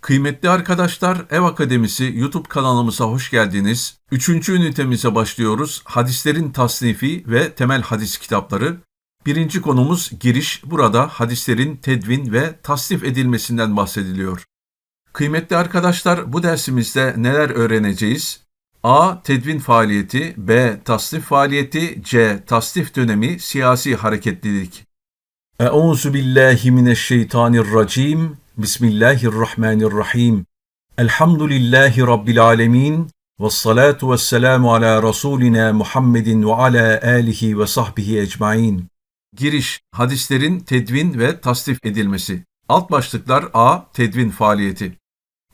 Kıymetli arkadaşlar, Ev Akademisi YouTube kanalımıza hoş geldiniz. Üçüncü ünitemize başlıyoruz. Hadislerin tasnifi ve temel hadis kitapları. Birinci konumuz giriş. Burada hadislerin tedvin ve tasnif edilmesinden bahsediliyor. Kıymetli arkadaşlar, bu dersimizde neler öğreneceğiz? A. Tedvin faaliyeti, B. Tasnif faaliyeti, C. Tasnif dönemi, siyasi hareketlilik. Euzu billahi mineşşeytanirracim. Bismillahirrahmanirrahim. Elhamdülillahi rabbil alamin. Ve salatu ve selamu ala Resulina Muhammedin ve ala alihi ve sahbihi ecmain. Giriş, hadislerin tedvin ve tasnif edilmesi. Alt başlıklar A. Tedvin faaliyeti.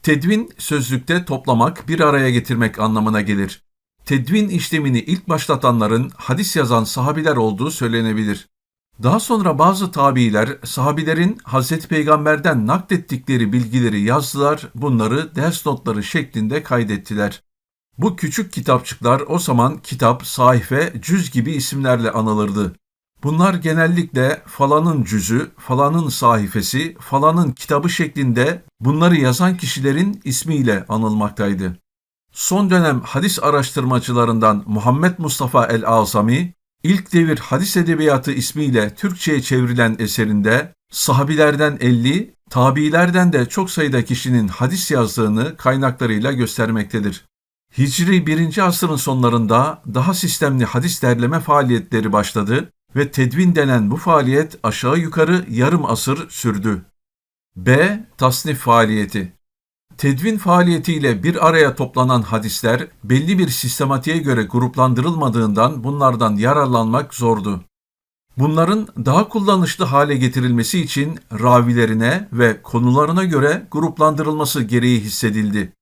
Tedvin sözlükte toplamak, bir araya getirmek anlamına gelir. Tedvin işlemini ilk başlatanların hadis yazan sahabiler olduğu söylenebilir. Daha sonra bazı tabiiler sahabilerin Hazreti Peygamber'den naklettikleri bilgileri yazdılar, bunları ders notları şeklinde kaydettiler. Bu küçük kitapçıklar o zaman kitap, sayfe, cüz gibi isimlerle anılırdı. Bunlar genellikle falanın cüzü, falanın sayfesi, falanın kitabı şeklinde bunları yazan kişilerin ismiyle anılmaktaydı. Son dönem hadis araştırmacılarından Muhammed Mustafa el-Azami, İlk Devir Hadis Edebiyatı ismiyle Türkçe'ye çevrilen eserinde sahabilerden 50, tabiilerden de çok sayıda kişinin hadis yazdığını kaynaklarıyla göstermektedir. Hicri 1. asrın sonlarında daha sistemli hadis derleme faaliyetleri başladı ve tedvin denen bu faaliyet aşağı yukarı yarım asır sürdü. B. Tasnif faaliyeti Tedvin faaliyetiyle bir araya toplanan hadisler belli bir sistematiğe göre gruplandırılmadığından bunlardan yararlanmak zordu. Bunların daha kullanışlı hale getirilmesi için ravilerine ve konularına göre gruplandırılması gereği hissedildi.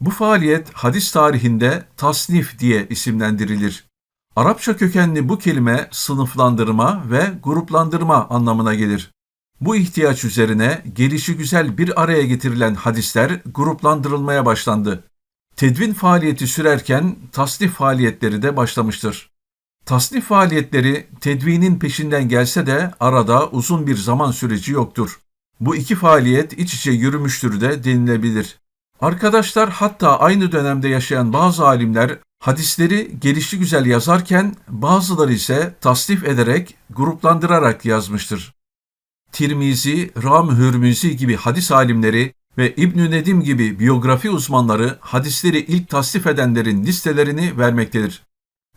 Bu faaliyet hadis tarihinde tasnif diye isimlendirilir. Arapça kökenli bu kelime sınıflandırma ve gruplandırma anlamına gelir. Bu ihtiyaç üzerine gelişi güzel bir araya getirilen hadisler gruplandırılmaya başlandı. Tedvin faaliyeti sürerken tasnif faaliyetleri de başlamıştır. Tasnif faaliyetleri tedvinin peşinden gelse de arada uzun bir zaman süreci yoktur. Bu iki faaliyet iç içe yürümüştür de denilebilir. Arkadaşlar hatta aynı dönemde yaşayan bazı alimler hadisleri gelişi güzel yazarken bazıları ise tasnif ederek, gruplandırarak yazmıştır. Tirmizi, Ram Hürmüzi gibi hadis alimleri ve İbn Nedim gibi biyografi uzmanları hadisleri ilk tasnif edenlerin listelerini vermektedir.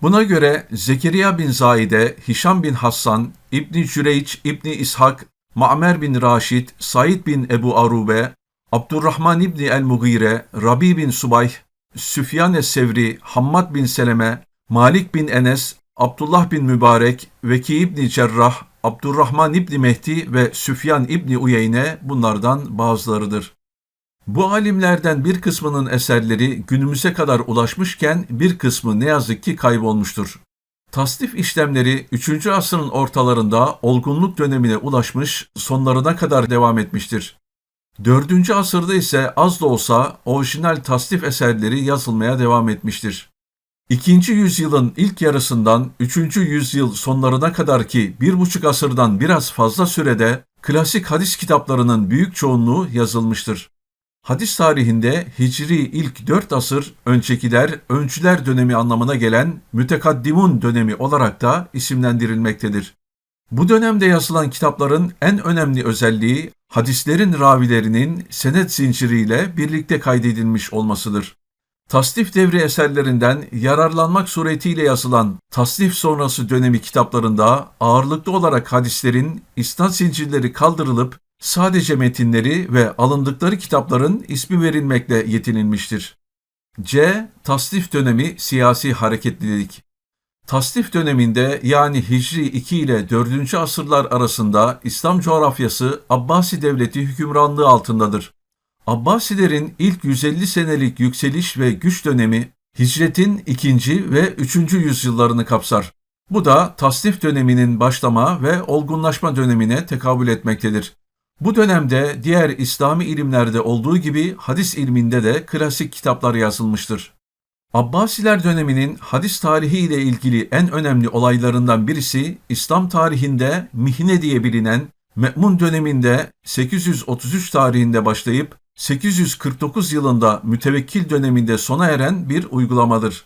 Buna göre Zekeriya bin Zaide, Hişam bin Hassan, İbn Cüreyç, İbn İshak, Ma'mer bin Raşid, Said bin Ebu Arube, Abdurrahman İbni el-Mugire, Rabi bin Subayh, Süfyan es-Sevri, Hammad bin Seleme, Malik bin Enes, Abdullah bin Mübarek, Veki İbni Cerrah, Abdurrahman İbni Mehdi ve Süfyan İbni Uyeyne bunlardan bazılarıdır. Bu alimlerden bir kısmının eserleri günümüze kadar ulaşmışken bir kısmı ne yazık ki kaybolmuştur. Tasnif işlemleri 3. asrın ortalarında olgunluk dönemine ulaşmış, sonlarına kadar devam etmiştir. 4. asırda ise az da olsa orijinal tasnif eserleri yazılmaya devam etmiştir. İkinci yüzyılın ilk yarısından üçüncü yüzyıl sonlarına kadar ki bir buçuk asırdan biraz fazla sürede klasik hadis kitaplarının büyük çoğunluğu yazılmıştır. Hadis tarihinde Hicri ilk dört asır öncekiler, öncüler dönemi anlamına gelen mütekaddimun dönemi olarak da isimlendirilmektedir. Bu dönemde yazılan kitapların en önemli özelliği hadislerin ravilerinin senet zinciriyle birlikte kaydedilmiş olmasıdır. Tasnif devri eserlerinden yararlanmak suretiyle yazılan tasnif sonrası dönemi kitaplarında ağırlıklı olarak hadislerin isnat zincirleri kaldırılıp sadece metinleri ve alındıkları kitapların ismi verilmekle yetinilmiştir. C. Tasnif dönemi siyasi hareketlilik Tasnif döneminde yani Hicri 2 ile 4. asırlar arasında İslam coğrafyası Abbasi devleti hükümranlığı altındadır. Abbasilerin ilk 150 senelik yükseliş ve güç dönemi hicretin ikinci ve üçüncü yüzyıllarını kapsar. Bu da tasnif döneminin başlama ve olgunlaşma dönemine tekabül etmektedir. Bu dönemde diğer İslami ilimlerde olduğu gibi hadis ilminde de klasik kitaplar yazılmıştır. Abbasiler döneminin hadis tarihi ile ilgili en önemli olaylarından birisi İslam tarihinde Mihne diye bilinen Me'mun döneminde 833 tarihinde başlayıp 849 yılında mütevekkil döneminde sona eren bir uygulamadır.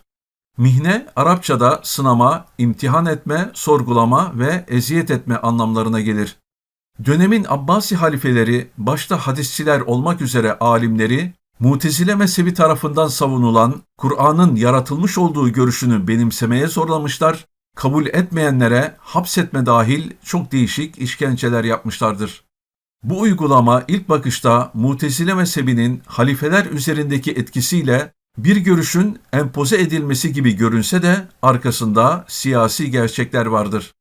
Mihne, Arapçada sınama, imtihan etme, sorgulama ve eziyet etme anlamlarına gelir. Dönemin Abbasi halifeleri, başta hadisçiler olmak üzere alimleri, Mutezile mezhebi tarafından savunulan Kur'an'ın yaratılmış olduğu görüşünü benimsemeye zorlamışlar, kabul etmeyenlere hapsetme dahil çok değişik işkenceler yapmışlardır. Bu uygulama ilk bakışta Mutezile mezhebinin halifeler üzerindeki etkisiyle bir görüşün empoze edilmesi gibi görünse de arkasında siyasi gerçekler vardır.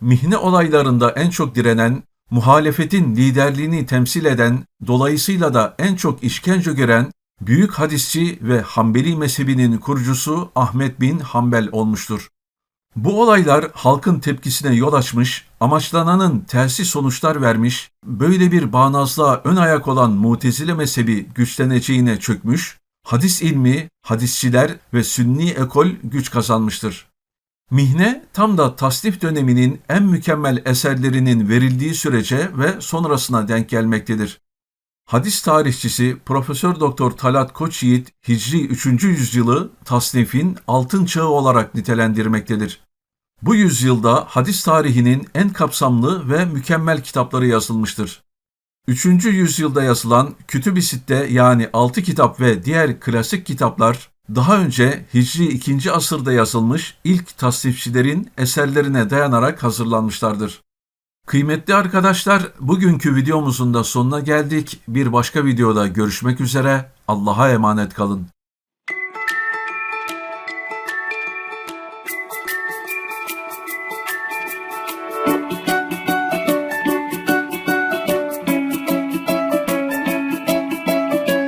Mihne olaylarında en çok direnen, muhalefetin liderliğini temsil eden, dolayısıyla da en çok işkence gören büyük hadisçi ve Hanbeli mezhebinin kurucusu Ahmet bin Hanbel olmuştur. Bu olaylar halkın tepkisine yol açmış, amaçlananın tersi sonuçlar vermiş, böyle bir bağnazlığa ön ayak olan Mutezile mezhebi güçleneceğine çökmüş, hadis ilmi, hadisçiler ve sünni ekol güç kazanmıştır. Mihne tam da tasnif döneminin en mükemmel eserlerinin verildiği sürece ve sonrasına denk gelmektedir. Hadis tarihçisi Profesör Doktor Talat Koçyiğit Hicri 3. yüzyılı tasnifin altın çağı olarak nitelendirmektedir. Bu yüzyılda hadis tarihinin en kapsamlı ve mükemmel kitapları yazılmıştır. 3. yüzyılda yazılan Kütüb-i Sitte yani 6 kitap ve diğer klasik kitaplar daha önce Hicri 2. asırda yazılmış ilk tasnifçilerin eserlerine dayanarak hazırlanmışlardır. Kıymetli arkadaşlar, bugünkü videomuzun da sonuna geldik. Bir başka videoda görüşmek üzere. Allah'a emanet kalın.